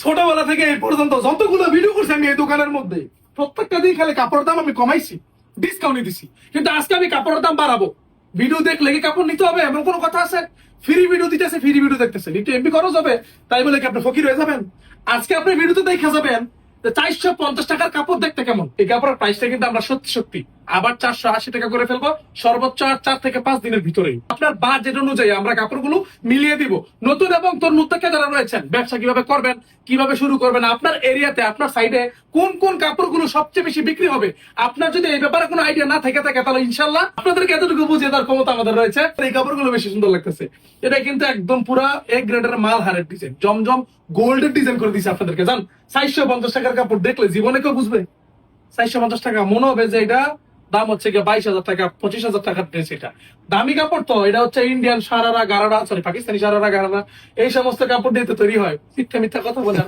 ছোটবেলা থেকে এই পর্যন্ত যতগুলো ভিডিও করছি আমি এই দোকানের মধ্যে, প্রত্যেকটা দিন খালি কাপড়ের দাম আমি কমাইছি ডিসকাউন্ট দিছি। কিন্তু আজকে আমি কাপড়ের দাম বাড়াবো। ভিডিও দেখলে কি কাপড় নিতে হবে? এমন কোনো কথা আছে? ফ্রি ভিডিও দিতেছে ফ্রি ভিডিও দেখতেছেন একটু এমবি খরচ হবে, তাই বলে কি আপনি ফকির হয়ে যাবেন? আজকে আপনি ভিডিওতে দেখে যাবেন চারশো পঞ্চাশ টাকার কাপড় দেখতে কেমন? এই কাপড়ের প্রাইসটা কিন্তু আমরা সত্যি সত্যি আবার চারশো আশি টাকা করে ফেলব, সর্বোচ্চ আর চার থেকে পাঁচ দিনের ভিতরেই। আপনার বাজেট অনুযায়ী আমরা কাপড়গুলো মিলিয়ে দিব। নতুন এবং তরুণ উদ্যোক্তা যারা রয়েছেন, ব্যবসা কীভাবে করবেন, কীভাবে শুরু করবেন, আপনার এরিয়াতে, আপনার সাইডে কোন কোন কাপড়গুলো সবচেয়ে বেশি বিক্রি হবে, আপনার যদি এই ব্যাপারে কোনো আইডিয়া না থেকে, থাকে, তাহলে ইনশাল্লাহ আপনাদেরকে এতটুকু বুঝিয়ে দেওয়ার ক্ষমতা আমাদের রয়েছে। এই কাপড়গুলো বেশি সুন্দর লাগতেছে। এটা কিন্তু একদম পুরা এক গ্রেডের মাল হারের ডিজাইন জমজম গোল্ডের ডিজাইন করে দিয়েছে আপনাদেরকে। জান, চারশো পঞ্চাশ টাকার কাপড় দেখলে জীবনে কেউ বুঝবে? চারশো পঞ্চাশ টাকা, মনে হবে যে এটা দাম হচ্ছে গিয়ে বাইশ হাজার টাকা, পঁচিশ হাজার টাকার ড্রেস এটা। দামি কাপড় তো, এটা হচ্ছে ইন্ডিয়ান সারারা, গারারা সরি পাকিস্তানি সারারা, গারারা, এই সমস্ত কাপড় দিয়ে তো তৈরি হয়। মিথ্যা মিথ্যা কথা বলে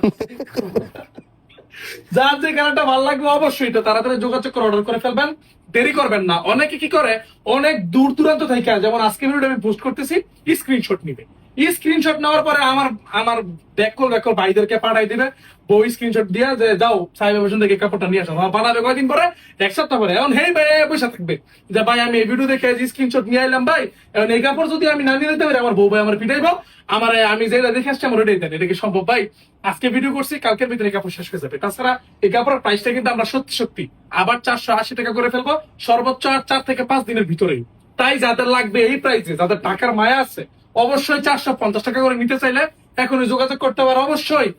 যার যে কালারটা ভালো লাগবে অবশ্যই তো তাড়াতাড়ি যোগাযোগ করে অর্ডার করে ফেলবেন। দেরি করবেন না। অনেকে কি করে, অনেক দূর দূরান্ত থেকে, যেমন আজকে ভিডিওটা আমি পোস্ট করতেছি স্ক্রিনশট নিবে। স্ক্রিনশট নেওয়ার পরে আমার আমার ব্যাকল ব্যাকল ভাইদেরকে পাঠাই দিবে। বই স্ক্রিনশট দিয়ে যে, যাও, সাহেব হোসেন থেকে কাপড়টা নিয়ে আসো। আমার বানাবে কয়দিন পরে? এক সপ্তাহ পরে। এখন, হেই ভাই পয়সা থাকবে। যে, ভাই, আমি এই ভিডিও দেখে স্ক্রিনশট নিয়ে এলাম ভাই। এখন এই কাপড় যদি আমি না নিয়ে নিতে পারি, আমার বউ ভাই আমার পিটাইবো। আমার, আমি যেটা দেখে আসছি, আমার ওটাই দেন। এটা কি সম্ভব ভাই? আজকে ভিডিও করছি, কালকের ভিতরে কাপড় শেষ হয়ে যাবে। তাছাড়া এই কাপড়ের প্রাইসটা কিন্তু আমরা সত্যি সত্যি আবার চারশো আশি টাকা করে ফেলব। সর্বোচ্চ চার থেকে পাঁচ দিনের ভিতরেই। তাই যাদের লাগবে এই প্রাইসে যাদের টাকার মায়া আছে অবশ্যই চারশো পঞ্চাশ টাকা করে নিতে চাইলে এখনই যোগাযোগ করতে পারো। অবশ্যই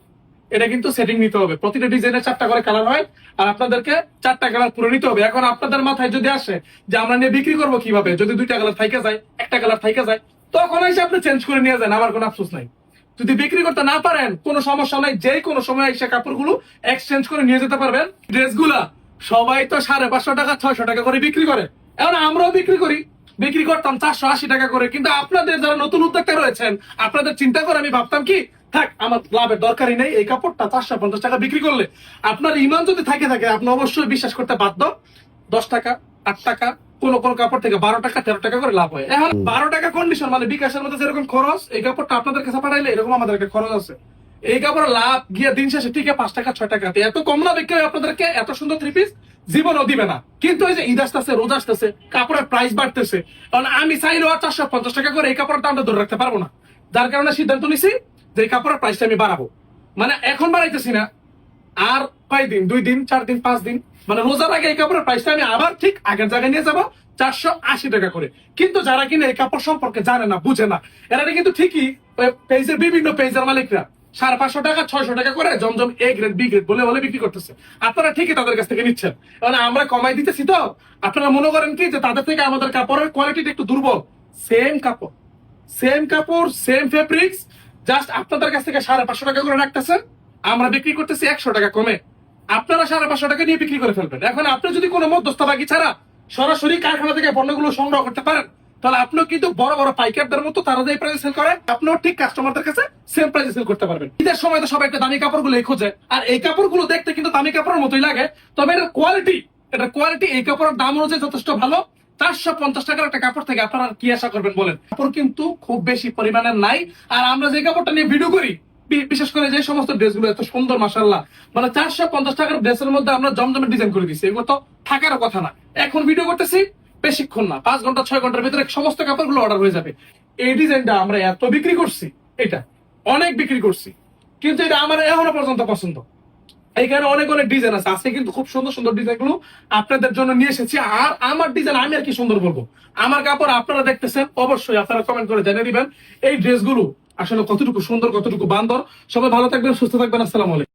এটা কিন্তু সেটিং নিতে হবে। প্রতিটা ডিজাইনের চারটা করে কালার হয় আর আপনাদেরকে চারটা কালার পুরো নিতে হবে। এখন আপনাদের মাথায় যদি আসে যে আমরা নিয়ে বিক্রি করব কীভাবে, যদি দুইটা কালার থাইকে যায়, একটা কালার থাইকে যায়, তখন এসে আপনি চেঞ্জ করে নিয়ে যান। আমার কোনো আফসোস নাই। যদি বিক্রি করতে না পারেন, কোনো সমস্যা নাই। যে কোনো সময় এসে কাপড়গুলো এক্সচেঞ্জ করে নিয়ে যেতে পারবেন। ড্রেসগুলা সবাই তো সাড়ে পাঁচশো টাকা, ছয়শো টাকা করে বিক্রি করে। এখন আমরাও বিক্রি করি। বিক্রি করতাম চারশো আশি টাকা করে। কিন্তু আপনাদের যারা নতুন উদ্যোক্তা রয়েছেন আপনাদের চিন্তা করে আমি ভাবতাম কি থাক আমার লাভের দরকারই নেই এই কাপড়টা চারশো পঞ্চাশ টাকা বিক্রি করলে। আপনার ইমান যদি থাকে থাকে আপনি অবশ্যই বিশ্বাস করতে বাধ্য। দশ টাকা আট টাকা কোন কোন কাপড় থেকে বারো টাকা তেরো টাকা করে লাভ হয়। এখন বারো টাকা কন্ডিশন মানে বিকাশের মধ্যে যেরকম খরচ এই কাপড়টা আপনাদের কাছে পাঠাইলে এরকম আমাদের একটা খরচ আছে। এই কাপড়ের লাভ গিয়ে দিন শেষে ঠিক পাঁচ টাকা ছয় টাকা। এত কম না বিক্রি হয় আপনাদেরকে এত সুন্দর থ্রি পিস জীবনও দিবে না। কিন্তু এই যে ঈদ আসতেছে, রোজ আসতেছে, কাপড়ের প্রাইস বাড়তেছে। কারণ আমি চাইলেও চারশো পঞ্চাশ টাকা করে এই কাপড়ের দামটা ধরে রাখতে পারব না। যার কারণে সিদ্ধান্ত নিছি যে এই কাপড়ের প্রাইসটা আমি বাড়াবো। মানে এখন বাড়াইতেছি না। আর কয়দিন? দুই দিন, চার দিন, পাঁচ দিন? মানে রোজার আগে এই কাপড়ের প্রাইসটা আমি আবার ঠিক আগের জায়গায় নিয়ে যাব চারশো আশি টাকা করে। কিন্তু যারা কিনা এই কাপড় সম্পর্কে জানে না, বুঝে না, এরা কিন্তু ঠিকই পেজের বিভিন্ন পেজের মালিকরা। সাড়ে পাঁচশো টাকা, ছয়শো টাকা করে জমজম এ গ্রেড বি গ্রেড বলে বলে বিক্রি করতেছে। আপনারা ঠিকই তাদের কাছ থেকে নিচ্ছেন। মানে আমরা কমাই দিতেছি তো? আপনারা মনে করেন কি যে তাদের থেকে আমাদের কাপড়ের কোয়ালিটিটা একটু দুর্বল? সেম কাপড়। সেম কাপড় সেম ফেব্রিক্স জাস্ট আপনাদের কাছ থেকে সাড়ে পাঁচশো টাকা করে রাখতেছেন। আমরা বিক্রি করতেছি একশো টাকা কমে। আপনারা সাড়ে পাঁচশো টাকা নিয়ে বিক্রি করে ফেলবেন। এখন আপনি যদি কোনো মধ্যস্থবাগি ছাড়া সরাসরি কারখানা থেকে পণ্যগুলো সংগ্রহ করতে পারেন তাহলে আপনিও কিন্তু বড় বড় পাইকারদের মতো তারা যে প্রাইসে সেল করে, আপনিও ঠিক কাস্টমারদের কাছে সেম প্রাইসে সেল করতে পারবেন। ঈদের সময় তো সবাই একটা দামি কাপড়গুলো খোঁজে। আর এই কাপড়গুলো দেখতে কিন্তু দামি কাপড়ের মতোই লাগে, তবে এর কোয়ালিটি এটা কোয়ালিটি এই কাপড়ের দাম অনুযায়ী যথেষ্ট ভালো। চারশো পঞ্চাশ টাকার একটা কাপড় থেকে আপনারা কি আশা করবেন বলেন? কাপড় কিন্তু খুব বেশি পরিমাণের নাই। আর আমরা যে কাপড়টা নিয়ে ভিডিও করি বিশেষ করে যে সমস্ত ড্রেসগুলো এত সুন্দর মাসাল্লাহ মানে চারশো পঞ্চাশ টাকার ড্রেসের মধ্যে আমরা জমজমের ডিজাইন করে দিচ্ছি এগুলো তো থাকারও কথা না। এখন ভিডিও করতেছি বেশিক্ষণ না, পাঁচ ঘণ্টা, ছয় ঘণ্টার ভিতরে সমস্ত কাপড়গুলো অর্ডার হয়ে যাবে। এই ডিজাইনটা আমরা এত বিক্রি করছি, এটা, অনেক বিক্রি করছি, কিন্তু এটা আমার এখনও পর্যন্ত পছন্দ। এইখানে অনেক অনেক ডিজাইন আছে, আজকে কিন্তু খুব সুন্দর সুন্দর ডিজাইনগুলো আপনাদের জন্য নিয়ে এসেছি। আর আমার ডিজাইন আমি আর কি সুন্দর বলব? আমার কাপড় আপনারা দেখতেছেন, অবশ্যই আপনারা কমেন্ট করে জানিয়ে দিবেন। এই ড্রেসগুলো আসলে কতটুকু সুন্দর, কতটুকু বান্দর? সবাই ভালো থাকবেন, সুস্থ থাকবেন, আসসালামু আলাইকুম।